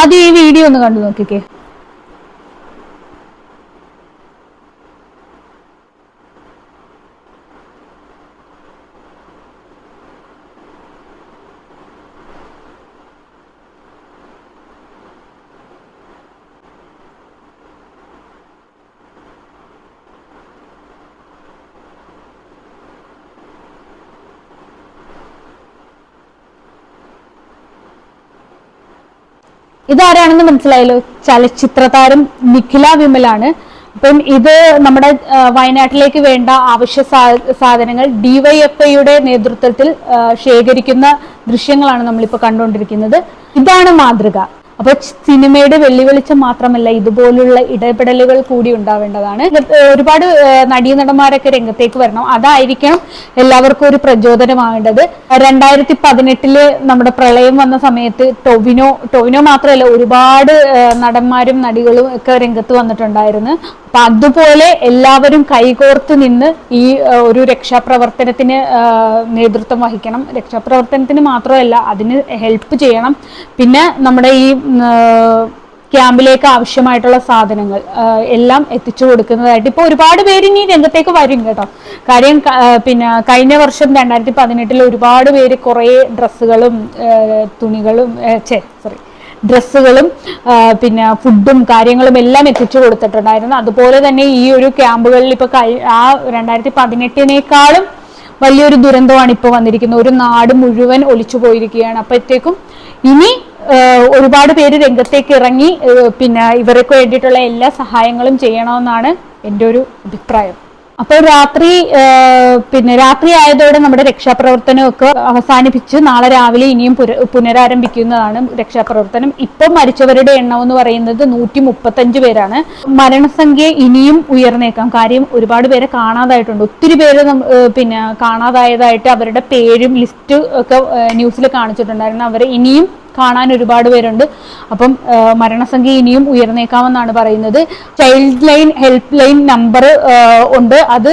അത് ഈ വീഡിയോ ഒന്ന് കണ്ടു നോക്കിക്കേ. ഇതാരാണെന്ന് മനസ്സിലായല്ലോ? ചലച്ചിത്ര താരം നിഖില വിമലാണ്. അപ്പം ഇത് നമ്മുടെ വയനാട്ടിലേക്ക് വേണ്ട അവശ്യ സാധനങ്ങൾ ഡിവൈഎഫ്ഐയുടെ നേതൃത്വത്തിൽ ശേഖരിക്കുന്ന ദൃശ്യങ്ങളാണ് നമ്മളിപ്പോൾ കണ്ടുകൊണ്ടിരിക്കുന്നത്. ഇതാണ് മാതൃക. അപ്പൊ സിനിമയുടെ വെല്ലുവിളിച്ചം മാത്രമല്ല ഇതുപോലുള്ള ഇടപെടലുകൾ കൂടി ഉണ്ടാവേണ്ടതാണ്. ഒരുപാട് നടീ നടീനടന്മാരൊക്കെ രംഗത്തേക്ക് വരണം. അതായിരിക്കണം എല്ലാവർക്കും ഒരു പ്രചോദനമാകേണ്ടത്. രണ്ടായിരത്തി പതിനെട്ടിൽ നമ്മുടെ പ്രളയം വന്ന സമയത്ത് ടൊവിനോ ടൊവിനോ മാത്രമല്ല ഒരുപാട് നടന്മാരും നടികളും ഒക്കെ രംഗത്ത് വന്നിട്ടുണ്ടായിരുന്നു. അപ്പൊ അതുപോലെ എല്ലാവരും കൈകോർത്ത് നിന്ന് ഈ ഒരു രക്ഷാപ്രവർത്തനത്തിന് നേതൃത്വം വഹിക്കണം. രക്ഷാപ്രവർത്തനത്തിന് മാത്രമല്ല അതിന് ഹെൽപ്പ് ചെയ്യണം. പിന്നെ നമ്മുടെ ഈ ക്യാമ്പിലേക്ക് ആവശ്യമായിട്ടുള്ള സാധനങ്ങൾ എല്ലാം എത്തിച്ചു കൊടുക്കുന്നതായിട്ട് ഇപ്പോൾ ഒരുപാട് പേര് ഇനി രംഗത്തേക്ക് വരും കേട്ടോ. കാര്യം പിന്നെ കഴിഞ്ഞ വർഷം രണ്ടായിരത്തി പതിനെട്ടിൽ ഒരുപാട് പേര് കുറേ ഡ്രസ്സുകളും തുണികളും ചേ സോറി ഡ്രസ്സുകളും പിന്നെ ഫുഡും കാര്യങ്ങളും എല്ലാം എത്തിച്ചു കൊടുത്തിട്ടുണ്ടായിരുന്നു. അതുപോലെ തന്നെ ഈ ഒരു ക്യാമ്പുകളിൽ ഇപ്പോൾ ആ രണ്ടായിരത്തി പതിനെട്ടിനേക്കാളും വലിയൊരു ദുരന്തമാണ് ഇപ്പോൾ വന്നിരിക്കുന്നത്. ഒരു നാട് മുഴുവൻ ഒലിച്ചു പോയിരിക്കുകയാണ്. അപ്പോഴത്തേക്കും ഇനി ഒരുപാട് പേര് രംഗത്തേക്ക് ഇറങ്ങി പിന്നെ ഇവർക്ക് വേണ്ടിയിട്ടുള്ള എല്ലാ സഹായങ്ങളും ചെയ്യണമെന്നാണ് എന്റെ ഒരു അഭിപ്രായം. അപ്പോൾ രാത്രി പിന്നെ രാത്രി ആയതോടെ നമ്മുടെ രക്ഷാപ്രവർത്തനം ഒക്കെ അവസാനിപ്പിച്ച് നാളെ രാവിലെ ഇനിയും പുനരാരംഭിക്കുന്നതാണ് രക്ഷാപ്രവർത്തനം. ഇപ്പം മരിച്ചവരുടെ എണ്ണം എന്ന് പറയുന്നത് നൂറ്റി മുപ്പത്തഞ്ച് പേരാണ്. മരണസംഖ്യ ഇനിയും ഉയർന്നേക്കാം. കാര്യം ഒരുപാട് പേരെ കാണാതായിട്ടുണ്ട്. ഒത്തിരി പേര് പിന്നെ കാണാതായതായിട്ട് അവരുടെ പേരും ലിസ്റ്റ് ഒക്കെ ന്യൂസിൽ കാണിച്ചിട്ടുണ്ടായിരുന്നു. അവരെ ഇനിയും കാണാൻ ഒരുപാട് പേരുണ്ട്. അപ്പം മരണസംഖ്യ ഇനിയും ഉയർന്നേക്കാമെന്നാണ് പറയുന്നത്. Child line help line number ഉണ്ട്. അത്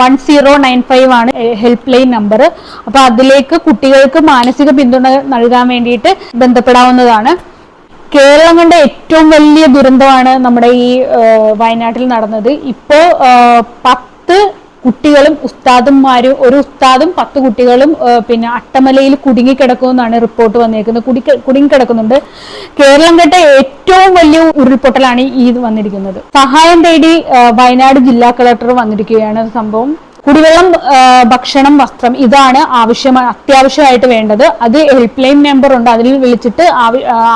വൺ സീറോ നയൻ ഫൈവ് ആണ് ഹെൽപ്പ് ലൈൻ നമ്പർ അപ്പൊ അതിലേക്ക് കുട്ടികൾക്ക് മാനസിക പിന്തുണ നൽകാൻ വേണ്ടിയിട്ട് ബന്ധപ്പെടാവുന്നതാണ്. കേരളം കണ്ട ഏറ്റവും വലിയ ദുരന്തമാണ് നമ്മുടെ ഈ വയനാട്ടിൽ നടന്നത്. ഇപ്പോ പത്ത് കുട്ടികളും ഉസ്താദന്മാരും ഒരു ഉസ്താദും പത്ത് കുട്ടികളും പിന്നെ അട്ടമലയിൽ കുടുങ്ങിക്കിടക്കുമെന്നാണ് റിപ്പോർട്ട് വന്നിരിക്കുന്നത്. കുടി കുടുങ്ങിക്കിടക്കുന്നുണ്ട് കേരളം കേട്ട ഏറ്റവും വലിയ ഉരുൾപൊട്ടലാണ് ഈ വന്നിരിക്കുന്നത്. സഹായം തേടി വയനാട് ജില്ലാ കളക്ടർ വന്നിരിക്കുകയാണ് സംഭവം. കുടിവെള്ളം ഭക്ഷണം വസ്ത്രം ഇതാണ് ആവശ്യമാണ് അത്യാവശ്യമായിട്ട് വേണ്ടത്. അത് ഹെൽപ്പ് ലൈൻ നമ്പർ ഉണ്ട് അതിൽ വിളിച്ചിട്ട്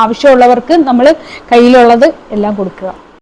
ആവശ്യമുള്ളവർക്ക് നമ്മൾ കയ്യിലുള്ളത് എല്ലാം കൊടുക്കുക.